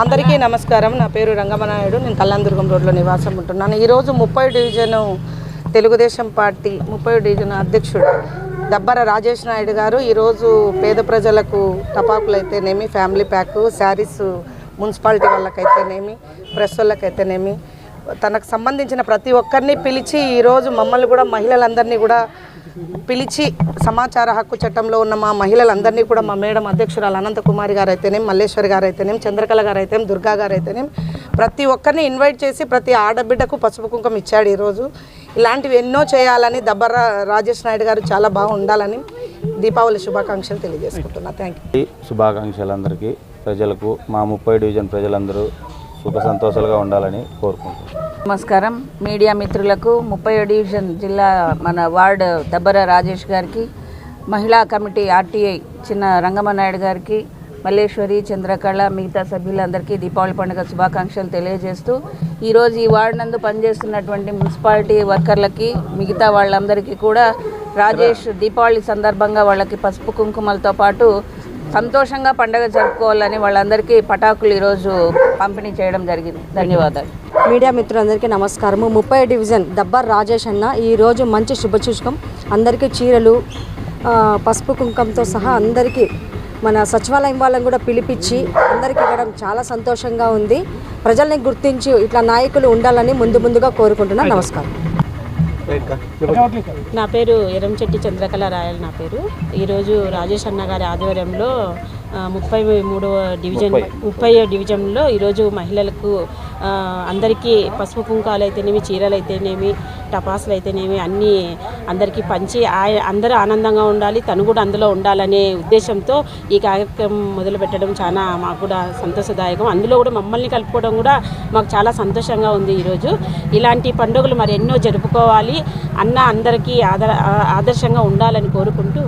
అందరికీ నమస్కారం. నా పేరు రంగమనాయుడు. నేను కళ్యాణదుర్గం రోడ్లో నివాసం ఉంటున్నాను. ఈరోజు ముప్పై డివిజను తెలుగుదేశం పార్టీ ముప్పై డివిజన్ అధ్యక్షుడు దబ్బర రాజేష్ నాయుడు గారు ఈరోజు పేద ప్రజలకు టపాకులు అయితేనేమి ఫ్యామిలీ ప్యాక్ శారీస్ మున్సిపాలిటీ వాళ్ళకైతేనేమి ప్రెస్ వాళ్ళకైతేనేమి తనకు సంబంధించిన ప్రతి ఒక్కరిని పిలిచి ఈరోజు మమ్మల్ని కూడా మహిళలందరినీ కూడా పిలిచి సమాచార హక్కు చట్టంలో ఉన్న మా మహిళలందరినీ కూడా మా మేడం అధ్యక్షురాలు అనంతకుమారి గారు అయితేనేం మల్లేశ్వరి గారు అయితేనేం చంద్రకళ గారు అయితేనేం దుర్గా గారు అయితేనేం ప్రతి ఒక్కరిని ఇన్వైట్ చేసి ప్రతి ఆడబిడ్డకు పసుపు కుంకుమ ఇచ్చాడు ఈరోజు. ఇలాంటివి ఎన్నో చేయాలని దబ్బర రాజేష్ నాయుడు గారు చాలా బాగా ఉండాలని దీపావళి శుభాకాంక్షలు తెలియజేసుకుంటున్నా. థ్యాంక్ యూ శుభాకాంక్షలు అందరికీ ప్రజలకు మా ముప్పై డివిజన్ ప్రజలందరూ సుఖ సంతోషాలుగా ఉండాలని కోరుకుంటున్నాను నమస్కారం. మీడియా మిత్రులకు ముప్పై డివిజన్ జిల్లా మన వార్డు దబ్బర రాజేష్ గారికి మహిళా కమిటీ ఆర్టీఐ చిన్న రంగమనాయుడు గారికి మల్లేశ్వరి చంద్రకళ మిగతా సభ్యులందరికీ దీపావళి పండుగ శుభాకాంక్షలు తెలియజేస్తూ ఈరోజు ఈ వార్డు నందు పనిచేస్తున్నటువంటి మున్సిపాలిటీ వర్కర్లకి మిగతా వాళ్ళందరికీ కూడా రాజేష్ దీపావళి సందర్భంగా వాళ్ళకి పసుపు కుంకుమలతో పాటు సంతోషంగా పండుగ జరుపుకోవాలని వాళ్ళందరికీ పటాకులు ఈరోజు పంపిణీ చేయడం జరిగింది. ధన్యవాదాలు. మీడియా మిత్రులందరికీ నమస్కారము. ముప్పై డివిజన్ దబ్బర్ రాజేష్ అన్న ఈరోజు మంచి శుభసూచకం. అందరికీ చీరలు పసుపు కుంకంతో సహా అందరికీ మన సచివాలయం వాళ్ళని కూడా పిలిపించి అందరికీ ఇవ్వడం చాలా సంతోషంగా ఉంది. ప్రజల్ని గుర్తించి ఇట్లా నాయకులు ఉండాలని ముందు ముందుగా కోరుకుంటున్నాను నమస్కారం. నా పేరు ఎరంచెట్టి చంద్రకళ రాయల్ నా పేరు. ఈరోజు రాజేష్ అన్న గారి ఆధ్వర్యంలో ముప్పై మూడవ డివిజన్ ముప్పై. డివిజన్లో ఈరోజు మహిళలకు అందరికీ పసుపు కుంకాలు అయితేనేమి చీరలు అయితేనేమి టపాసులు అయితేనేమి అన్నీ అందరికీ పంచి అందరూ ఆనందంగా ఉండాలి తను కూడా అందులో ఉండాలనే ఉద్దేశంతో ఈ కార్యక్రమం మొదలు పెట్టడం చాలా మాకు కూడా సంతోషదాయకం. అందులో కూడా మమ్మల్ని కలుపుకోవడం కూడా మాకు చాలా సంతోషంగా ఉంది ఈరోజు. ఇలాంటి పండుగలు మరి ఎన్నో జరుపుకోవాలి అన్న అందరికీ ఆదర ఆదర్శంగా ఉండాలని కోరుకుంటూ